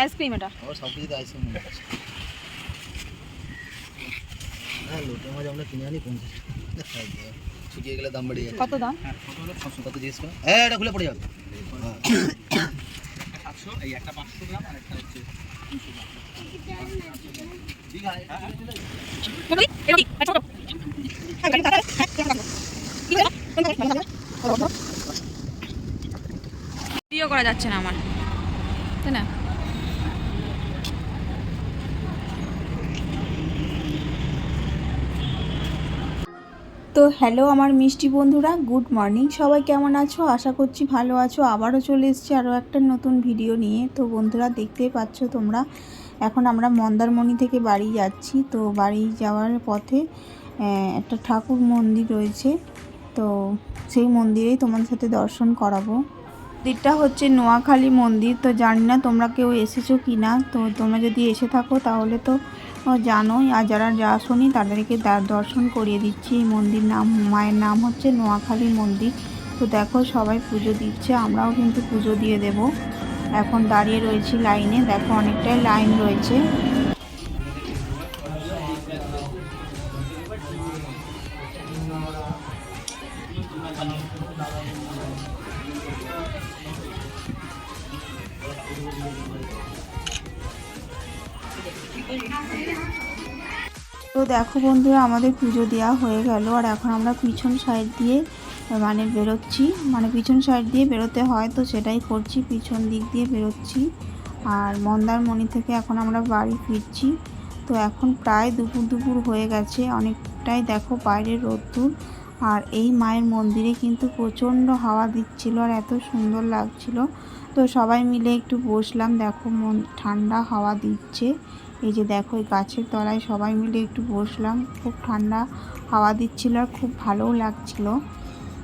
Ice cream এটা। আমার সব কিছুতে আইসক্রিম মনে আছে হ্যাঁ লোটে মাছ আমরা কিনে আনি পঞ্চাশ। শুকিয়ে গেলে দাম? বেড়ে যাচ্ছে কত দাম কত জিজ্ঞেস করো হ্যাঁ এটা খুলে পড়ে যাবে ভিডিও করা যাচ্ছে না আমার। তাই না? তো হ্যালো আমার মিষ্টি বন্ধুরা, গুড মর্নিং। সবাই কেমন আছো? আশা করছি ভালো আছো। আবারও চলে এসেছি আরও একটা নতুন ভিডিও নিয়ে। তো বন্ধুরা, দেখতেই পাচ্ছ তোমরা, এখন আমরা মন্দারমণি থেকে বাড়ি যাচ্ছি। তো বাড়ি যাওয়ার পথে একটা ঠাকুর মন্দির রয়েছে। তো সেই মন্দিরেই তোমাদের সাথে দর্শন করাবো। মন্দিরটা হচ্ছে নোয়াখালী মন্দির, তো জানি না তোমরা কেউ এসেছ কি না তো তোমরা যদি এসে থাকো তাহলে তো জানোই। আর যারা শুনি তাদেরকে দর্শন করিয়ে দিচ্ছি। এই মন্দির নাম, মায়ের নাম হচ্ছে নোয়াখালী মন্দির। তো দেখো সবাই পুজো দিচ্ছে, আমরাও কিন্তু পুজো দিয়ে দেব। এখন দাঁড়িয়ে রয়েছি লাইনে, দেখো অনেকটাই লাইন রয়েছে। তো দেখো বন্ধুরা, আমাদের পুজো দেওয়া হয়ে গেল। আর এখন আমরা পিছন সাইড দিয়ে মানে বেরোচ্ছি। মানে পিছন সাইড দিয়ে বেরোতে হয় তো সেটাই করছি। পিছন দিক দিয়ে বেরোচ্ছি। আর মন্দারমণি থেকে এখন আমরা বাড়ি ফিরছি। তো এখন প্রায় দুপুর দুপুর হয়ে গেছে। অনেকটাই দেখো বাইরের রোদ্দুর। আর এই মায়ের মন্দিরে কিন্তু প্রচণ্ড হাওয়া দিচ্ছিল আর এত সুন্দর লাগছিল। তো সবাই মিলে একটু বসলাম। দেখো মন, ঠান্ডা হাওয়া দিচ্ছে। এই যে দেখো, এই গাছের তলায় সবাই মিলে একটু বসলাম। খুব ঠান্ডা হাওয়া দিচ্ছিল আর খুব ভালোও লাগছিল।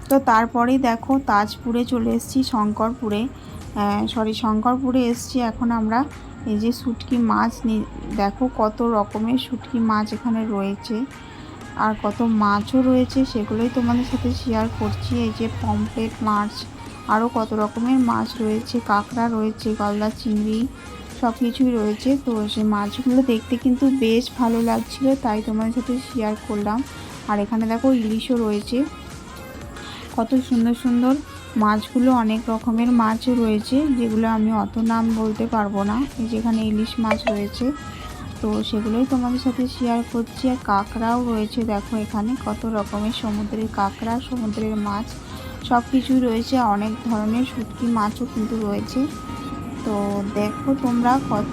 তো তারপরেই দেখো, তাজপুরে চলে এসেছি, শঙ্করপুরে। সরি শঙ্করপুরে এসেছি। এখন আমরা এই যে শুটকি মাছ দেখো কত রকমের শুটকি মাছ এখানে রয়েছে আর কত মাছও রয়েছে, সেগুলোই তোমাদের সাথে শেয়ার করছি। এই যে পমপ্লেট মাছ, আরও কত রকমের মাছ রয়েছে, কাঁকড়া রয়েছে, গলদা চিংড়ি সব কিছুই রয়েছে। তো সেই মাছগুলো দেখতে কিন্তু বেশ ভালো লাগছিল, তাই তোমাদের সাথে শেয়ার করলাম। আর এখানে দেখো ইলিশও রয়েছে। কত সুন্দর সুন্দর মাছগুলো, অনেক রকমের মাছও রয়েছে, যেগুলো আমি অত নাম বলতে পারব না। যেখানে ইলিশ মাছ রয়েছে, তো সেগুলোই তোমাদের সাথে শেয়ার করছি। আর কাঁকড়াও রয়েছে, দেখো এখানে কত রকমের সমুদ্রের কাঁকড়া, সমুদ্রের মাছ সব কিছুই রয়েছে অনেক ধরনের শুটকি মাছও কিন্তু রয়েছে। তো দেখো তোমরা কত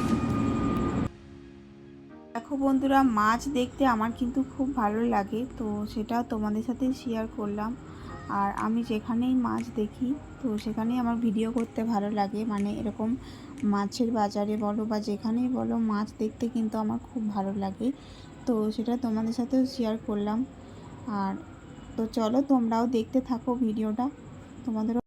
দেখো বন্ধুরা, মাছ দেখতে আমার কিন্তু খুব ভালো লাগে, তো সেটা তোমাদের সাথে শেয়ার করলাম। আর আমি যেখানেই মাছ দেখি, তো সেখানেই আমার ভিডিও করতে ভালো লাগে। মানে এরকম মাছের বাজারে বলো বা যেখানেই বলো, মাছ দেখতে কিন্তু আমার খুব ভালো লাগে। তো সেটা তোমাদের সাথেও শেয়ার করলাম। আর তো চলো তোমরাও দেখতে থাকো ভিডিওটা তোমাদেরও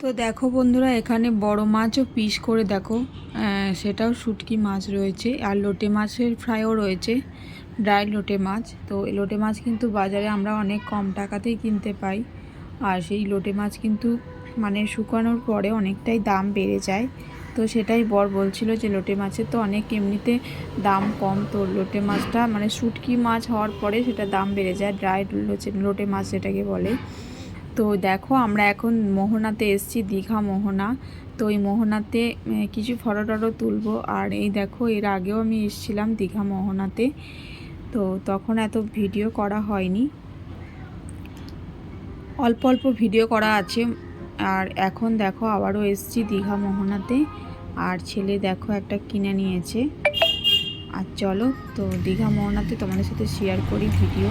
তো দেখো বন্ধুরা, এখানে বড় মাছও পিস করে দেখো। সেটাও শুটকি মাছ রয়েছে, আর লোটে মাছের ফ্রাইও রয়েছে, ড্রাই লোটে মাছ। তো এই লোটে মাছ কিন্তু বাজারে আমরা অনেক কম টাকাতেই কিনতে পাই, আর সেই লোটে মাছ কিন্তু মানে শুকানোর পরে অনেকটাই দাম বেড়ে যায়। তো সেটাই বর বলছিল যে লোটে মাছের তো অনেক এমনিতে দাম কম। তো লোটে মাছটা মানে শুটকি মাছ হওয়ার পরে সেটা দাম বেড়ে যায় ড্রাই লোটে মাছ যেটাকে বলে। তো দেখো আমরা এখন মোহনাতে এসেছি, দীঘা মোহনা। তো এই মোহনাতে কিছু ফটো টটো তুলবো। আর এই দেখো এর আগেও আমি এসেছিলাম দীঘা মোহনাতে। তো তখন এত ভিডিও করা হয়নি। অল্প অল্প ভিডিও করা আছে। আর এখন দেখো আবারও এসছি দীঘা মোহনাতে। আর ছেলে দেখো একটা কিনে নিয়েছে। আর চলো তো দীঘা মোহনাতে তোমাদের সাথে শেয়ার করি ভিডিও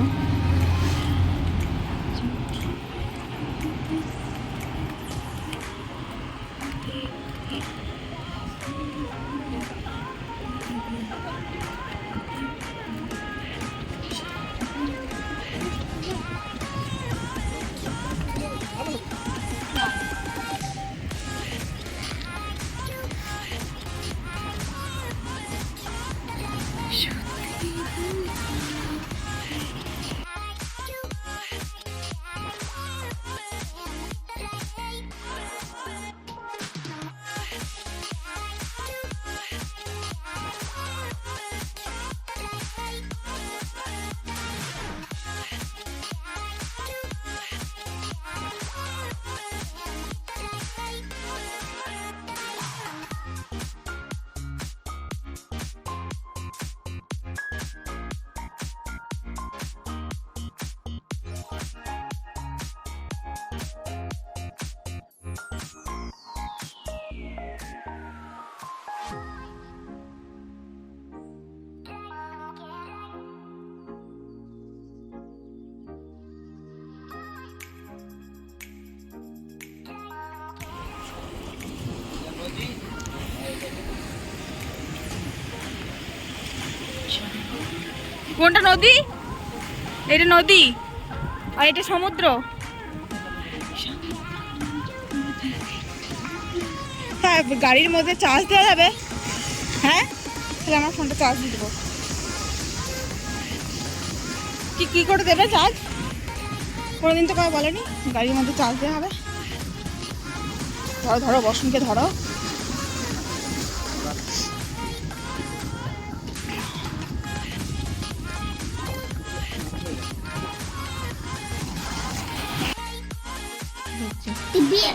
কোনটা নদী? এটা নদী। আর এটা সমুদ্র। হ্যাঁ গাড়ির মধ্যে চার্জ দেওয়া যাবে। হ্যাঁ? তাহলে আমার ফোনটা চার্জ দিয়ে দেবো। কি, কী করে দেবে চার্জ কোনোদিন তো কাউ বলেনি। গাড়ির মধ্যে চার্জ দেওয়া হবে। ধরো ধরো বসনকে ধরো।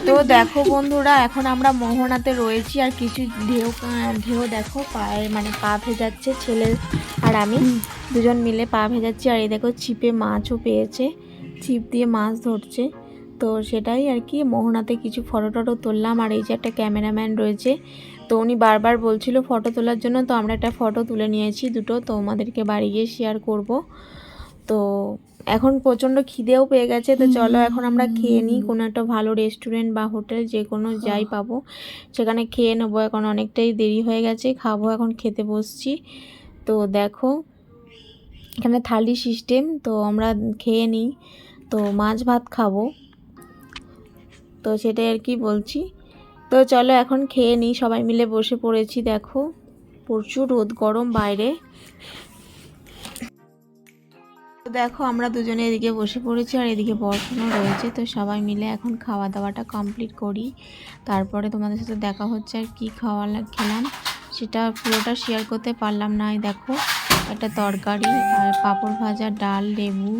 তো দেখো বন্ধুরা এখন আমরা মোহনাতে রয়েছি আর কিছু ঢেউ ঢেউ দেখো পায়ে মানে পা ভেজাচ্ছে ছেলে আর আমি। দুজন মিলে পা ভেজাচ্ছি আর এই দেখো ছিপে মাছও পেয়েছে ছিপ দিয়ে মাছ ধরছে। তো সেটাই আর কি মোহনাতে কিছু ফটো টটো তুললাম আর এই যে একটা ক্যামেরাম্যান রয়েছে। তো উনি বারবার বলছিল ফটো তোলার জন্য তো আমরা একটা ফটো তুলে নিয়েছি দুটো তো আমাদেরকে বাড়ি গিয়ে শেয়ার করব। তো এখন প্রচণ্ড খিদেও পেয়ে গেছে তো চলো এখন আমরা খেয়ে নিই। কোনো একটা ভালো রেস্টুরেন্ট বা হোটেল যে কোনো যাই পাবো সেখানে খেয়ে নেব। এখন অনেকটাই দেরি হয়ে গেছে খাব এখন খেতে বসছি। তো দেখো এখানে থালি সিস্টেম তো আমরা খেয়ে নিই। তো মাছ ভাত খাব। তো সেটাই আর কি বলছি। তো চলো এখন খেয়ে নিই সবাই মিলে বসে পড়েছি দেখো। প্রচুর রোদ গরম বাইরে। দেখো, আমরা দুজনে এদিকে বসে পড়েছি আর এদিকে বসানো রয়েছে। তো সবাই মিলে এখন খাওয়া দাওয়াটা কমপ্লিট করি। তারপরে তোমাদের সাথে দেখা হচ্ছে আর কী খাওয়া খেলাম। সেটা পুরোটা শেয়ার করতে পারলাম না দেখো। একটা তরকারি আর পাঁপড় ভাজা, ডাল, লেবু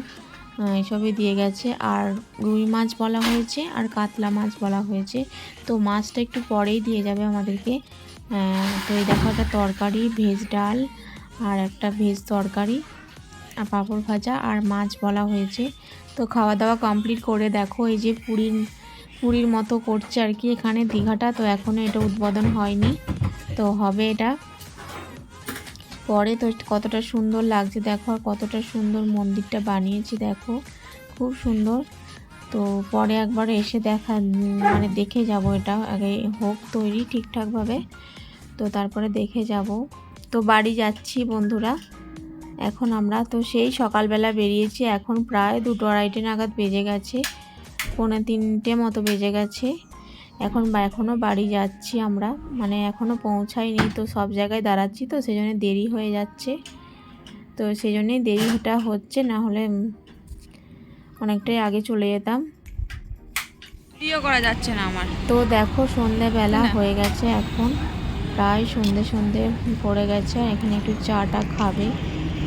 এসবই দিয়ে গেছে। আর রুই মাছ বলা হয়েছে আর কাতলা মাছ বলা হয়েছে। তো মাছটা একটু পরেই দিয়ে যাবে আমাদেরকে। তো এই দেখো একটা তরকারি, ভেজ ডাল আর একটা ভেজ তরকারি। পাঁপড় ভাজা আর মাছ বলা হয়েছে। তো খাওয়া দাওয়া কমপ্লিট করে দেখো, এই যে পুরীর পুরীর মতো করছে আর কি এখানে দীঘাটা। তো এখনও এটা উদ্বোধন হয়নি। তো হবে এটা। পরে তো কতটা সুন্দর লাগছে দেখো, আর কতটা সুন্দর মন্দিরটা বানিয়েছি দেখো। খুব সুন্দর। তো পরে একবার এসে দেখা মানে দেখে যাব এটা। আগে হোক তৈরি ঠিকঠাকভাবে। তো তারপরে দেখে যাব। তো বাড়ি যাচ্ছি বন্ধুরা। এখন আমরা তো সেই সকালবেলা বেরিয়েছি এখন প্রায় দুটো আড়াইটে নাগাদ বেজে গেছে পৌনে তিনটে মতো বেজে গেছে। এখন বা এখনও বাড়ি যাচ্ছি আমরা মানে এখনও পৌঁছাইনি তো সব জায়গায় দাঁড়াচ্ছি তো সেই জন্য দেরি হয়ে যাচ্ছে। তো সেই জন্যই দেরিটা হচ্ছে না হলে অনেকটাই আগে চলে যেতাম। ভিডিও করা যাচ্ছে না আমার। তো দেখো সন্ধেবেলা হয়ে গেছে এখন প্রায় সন্ধে সন্ধে পড়ে গেছে এখানে একটু চাটা খাবে।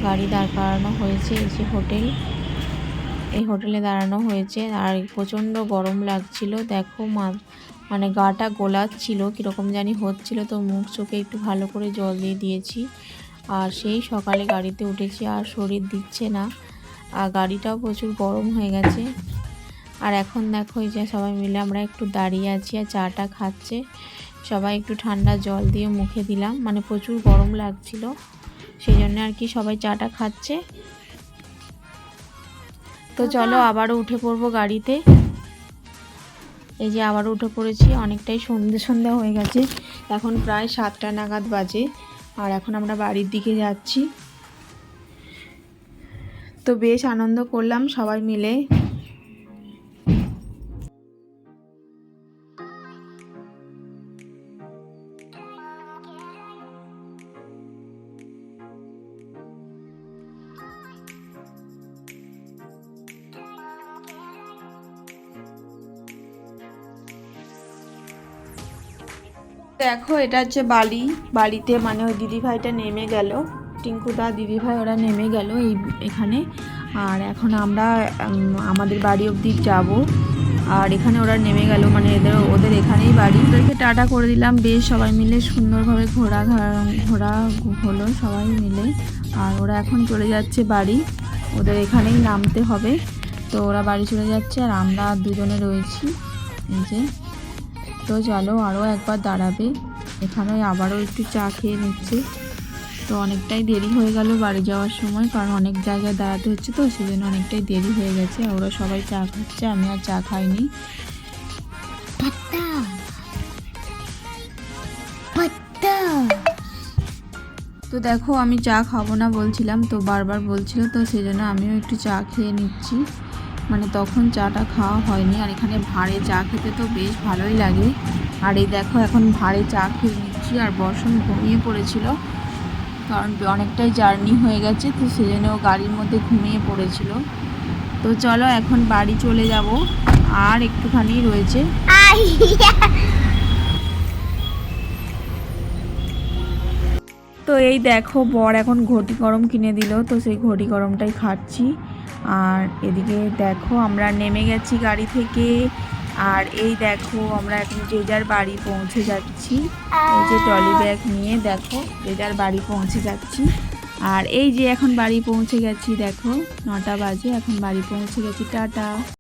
গাড়ি দাঁড় করানো হয়েছে, এই যে হোটেল। এই হোটেলে দাঁড়ানো হয়েছে। আর প্রচণ্ড গরম লাগছিল। দেখো মানে গাটা গোলাচ্ছিল, কীরকম জানি হচ্ছিল। তো মুখ চোখে একটু ভালো করে জল দিয়ে দিয়েছি। আর সেই সকালে গাড়িতে উঠেছি, আর শরীর দিচ্ছে না। আর গাড়িটাও প্রচুর গরম হয়ে গেছে। আর এখন দেখো যে সবাই মিলে আমরা একটু দাঁড়িয়ে আছি, আর চাটা খাচ্ছে। সবাই একটু ঠান্ডা জল দিয়ে মুখে দিলাম। মানে প্রচুর গরম লাগছিল। সেই জন্য আর কি সবাই চাটা খাচ্ছে। তো চলো আবারও উঠে পড়ব গাড়িতে। এই যে আবারও উঠে পড়েছি, অনেকটাই সন্ধে সন্ধ্যা হয়ে গেছে। এখন প্রায় সাতটা নাগাদ বাজে, আর এখন আমরা বাড়ির দিকে যাচ্ছি। তো বেশ আনন্দ করলাম সবাই মিলে। দেখো, এটা হচ্ছে বালি। বালিতে মানে ওই দিদিভাইটা নেমে গেল। টিঙ্কুদা দিদিভাই, ওরা নেমে গেল এই এখানে। আর এখন আমরা আমাদের বাড়ি অবধি যাব। আর এখানে ওরা নেমে গেল মানে এদের, ওদের এখানেই বাড়ি। ওদেরকে টাটা করে দিলাম, বেশ সবাই মিলে সুন্দরভাবে ঘোরা ঘোরা হলো সবাই মিলে। আর ওরা এখন চলে যাচ্ছে বাড়ি। ওদের এখানেই নামতে হবে। তো ওরা বাড়ি চলে যাচ্ছে আর আমরা দুজনে রয়েছি। এই যে। তো চলো আরও একবার দাঁড়াবে। এখানে আবারও একটু চা খেয়ে নিচ্ছে। তো অনেকটাই দেরি হয়ে গেল বাড়ি যাওয়ার সময়, কারণ অনেক জায়গায় দাঁড়াতে হচ্ছে তো সেই জন্য অনেকটাই দেরি হয়ে গেছে। ওরা সবাই চা খাচ্ছে, আমি আর চা খাইনি। তো দেখো, আমি চা খাব না বলছিলাম, তো বারবার বলছিল, তো সেই জন্য আমিও একটু চা খেয়ে নিচ্ছি। মানে তখন চাটা খাওয়া হয়নি, আর এখানে ভাঁড়ে চা খেতে তো বেশ ভালোই লাগে। আর এই দেখো এখন ভাঁড়ে চা খেয়ে নিচ্ছি, আর বর্ষণ ঘুমিয়ে পড়েছিল, কারণ অনেকটাই জার্নি হয়ে গেছে, তো সেই জন্য গাড়ির মধ্যে ঘুমিয়ে পড়েছিল। তো চলো এখন বাড়ি চলে যাব, আর একটুখানি রয়েছে। তো এই দেখো বর এখন ঘটি গরম কিনে দিল, তো সেই ঘটি গরমটাই খাচ্ছি। আর এদিকে দেখো আমরা নেমে গেছি গাড়ি থেকে। আর এই দেখো আমরা এখন যে যার বাড়ি পৌঁছে যাচ্ছি। এই যে ট্রলি ব্যাগ নিয়ে দেখো যে যার বাড়ি পৌঁছে যাচ্ছি। আর এই যে এখন বাড়ি পৌঁছে গেছি, দেখো নটা বাজে, এখন বাড়ি পৌঁছে গেছি, টাটা।